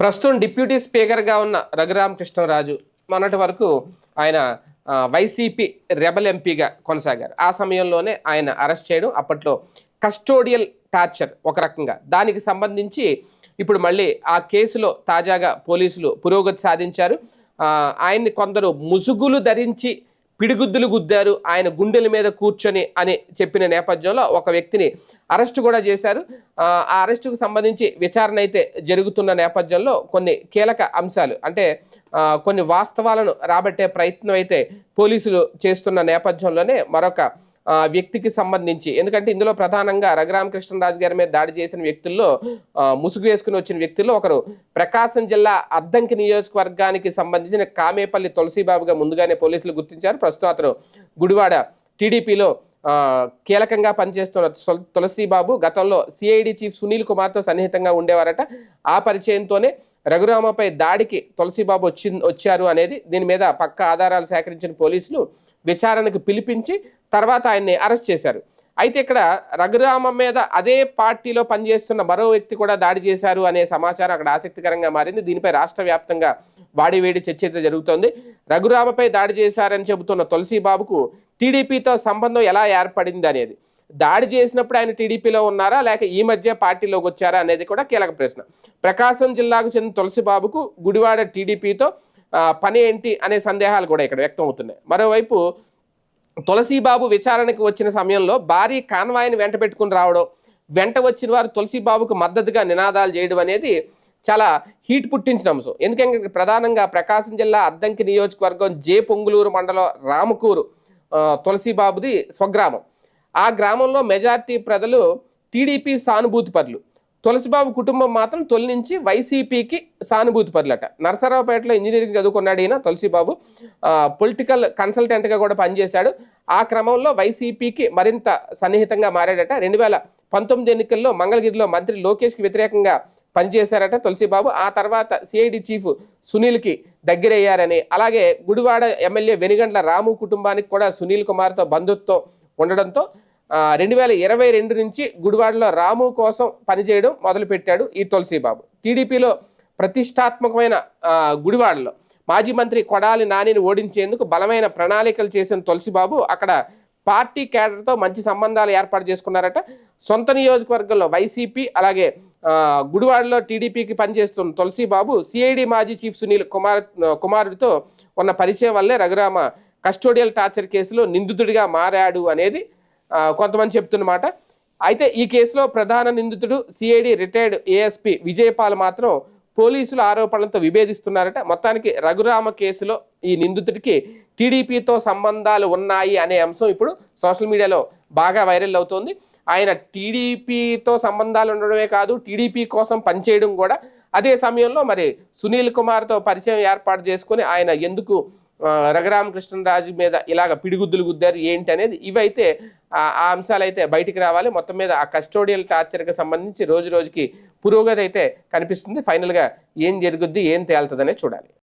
ప్రస్తుతం డిప్యూటీ స్పీకర్గా ఉన్న రఘురామకృష్ణరాజు మొన్నటి వరకు ఆయన వైసీపీ రెబల్ ఎంపీగా కొనసాగారు. ఆ సమయంలోనే ఆయన అరెస్ట్ చేయడం అప్పట్లో కస్టోడియల్ టార్చర్ ఒక రకంగా. దానికి సంబంధించి ఇప్పుడు మళ్ళీ ఆ కేసులో తాజాగా పోలీసులు పురోగతి సాధించారు. ఆయన్ని కొందరు ముసుగులు ధరించి పిడిగుద్దులు గుద్దారు. ఆయన గుండెల మీద కూర్చొని అని చెప్పిన నేపథ్యంలో ఒక వ్యక్తిని అరెస్ట్ కూడా చేశారు. ఆ అరెస్టుకు సంబంధించి విచారణ అయితే జరుగుతున్న నేపథ్యంలో కొన్ని కీలక అంశాలు అంటే కొన్ని వాస్తవాలను రాబట్టే ప్రయత్నం అయితే పోలీసులు చేస్తున్న నేపథ్యంలోనే మరొక వ్యక్తికి సంబంధించి. ఎందుకంటే ఇందులో ప్రధానంగా రఘురామకృష్ణరాజు గారి మీద దాడి చేసిన వ్యక్తుల్లో ముసుగు వేసుకుని వచ్చిన వ్యక్తుల్లో ఒకరు ప్రకాశం జిల్లా అద్దంకి నియోజకవర్గానికి సంబంధించిన కామేపల్లి తులసిబాబుగా ముందుగానే పోలీసులు గుర్తించారు. ప్రస్తుతం అతను గుడివాడ టీడీపీలో కీలకంగా పనిచేస్తున్న తుల- తులసిబాబు గతంలో సిఐడి చీఫ్ సునీల్ కుమార్తో సన్నిహితంగా ఉండేవారట. ఆ పరిచయంతోనే రఘురామపై దాడికి తులసిబాబు వచ్చి వచ్చారు అనేది దీని మీద పక్క ఆధారాలు సేకరించిన పోలీసులు విచారణకు పిలిపించి తర్వాత ఆయన్ని అరెస్ట్ చేశారు. అయితే ఇక్కడ రఘురామ మీద అదే పార్టీలో పనిచేస్తున్న మరో వ్యక్తి కూడా దాడి చేశారు అనే సమాచారం అక్కడ ఆసక్తికరంగా మారింది. దీనిపై రాష్ట్ర వ్యాప్తంగా వాడివేడి చర్చ జరుగుతోంది. రఘురామపై దాడి చేశారని చెబుతున్న తులసిబాబుకు టీడీపీతో సంబంధం ఎలా ఏర్పడింది అనేది. దాడి చేసినప్పుడు ఆయన టీడీపీలో ఉన్నారా లేక ఈ మధ్య పార్టీలోకి వచ్చారా అనేది కూడా కీలక ప్రశ్న. ప్రకాశం జిల్లాకు చెందిన తులసిబాబుకు గుడివాడ టీడీపీతో పని ఏంటి అనే సందేహాలు కూడా ఇక్కడ వ్యక్తం అవుతున్నాయి. మరోవైపు తులసీబాబు విచారణకు వచ్చిన సమయంలో భారీ కాన్వాయ్ని వెంట పెట్టుకుని రావడం వెంట వచ్చిన వారు తులసీబాబుకు మద్దతుగా నినాదాలు చేయడం అనేది చాలా హీట్ పుట్టించిన అంశం. ఎందుకంటే ప్రధానంగా ప్రకాశం జిల్లా అద్దంకి నియోజకవర్గం జే పొంగులూరు మండలం రామకూరు తులసీబాబుది స్వగ్రామం. ఆ గ్రామంలో మెజార్టీ ప్రజలు టీడీపీ సానుభూతి పరులు. తులసిబాబు కుటుంబం మాత్రం తొలి నుంచి వైసీపీకి సానుభూతి పరులట. నరసరావుపేటలో ఇంజనీరింగ్ చదువుకున్నాడు ఈయన తులసిబాబు. పొలిటికల్ కన్సల్టెంట్గా కూడా పనిచేశాడు. ఆ క్రమంలో వైసీపీకి మరింత సన్నిహితంగా మారాడట. రెండు వేల పంతొమ్మిది ఎన్నికల్లో మంగళగిరిలో మంత్రి లోకేష్కి వ్యతిరేకంగా పనిచేశారట తులసిబాబు. ఆ తర్వాత సిఐడి చీఫ్ సునీల్కి దగ్గరయ్యారని. అలాగే గుడివాడ ఎమ్మెల్యే వెనుగండ్ల రాము కుటుంబానికి కూడా సునీల్ కుమార్తో బంధుత్వం ఉండడంతో రెండు వేల ఇరవై రెండు నుంచి గుడివాడలో రాము కోసం పనిచేయడం మొదలుపెట్టాడు ఈ తులసిబాబు. టీడీపీలో ప్రతిష్టాత్మకమైన గుడివాడలో మాజీ మంత్రి కొడాలి నానిని ఓడించేందుకు బలమైన ప్రణాళికలు చేసిన తులసిబాబు అక్కడ పార్టీ క్యాడర్తో మంచి సంబంధాలు ఏర్పాటు చేసుకున్నారట. సొంత నియోజకవర్గంలో వైసీపీ అలాగే గుడివాడలో టీడీపీకి పనిచేస్తున్న తులసిబాబు సిఐడి మాజీ చీఫ్ సునీల్ కుమార్ కుమారుడితో ఉన్న పరిచయం వల్లే రఘురామ కస్టోడియల్ టార్చర్ కేసులో నిందితుడిగా మారాడు అనేది కొంతమంది చెప్తున్నమాట. అయితే ఈ కేసులో ప్రధాన నిందితుడు సిఐడి రిటైర్డ్ ఏఎస్పి విజయపాల్ మాత్రం పోలీసుల ఆరోపణలతో విభేదిస్తున్నారట. మొత్తానికి రఘురామ కేసులో ఈ నిందితుడికి టీడీపీతో సంబంధాలు ఉన్నాయి అనే అంశం ఇప్పుడు సోషల్ మీడియాలో బాగా వైరల్ అవుతోంది. ఆయన టీడీపీతో సంబంధాలు ఉండడమే కాదు టీడీపీ కోసం పనిచేయడం కూడా అదే సమయంలో మరి సునీల్ కుమార్తో పరిచయం ఏర్పాటు చేసుకొని ఆయన ఎందుకు రఘురామకృష్ణరాజు మీద ఇలాగ పిడిగుద్దులు గుద్దారు ఏంటి అనేది ఇవైతే ఆ అంశాలు అయితే బయటికి రావాలి. మొత్తం మీద ఆ కస్టోడియల్ టార్చర్కి సంబంధించి రోజు రోజుకి పురోగతి అయితే కనిపిస్తుంది. ఫైనల్గా ఏం జరుగుద్ది ఏం తేలుతుందనే చూడాలి.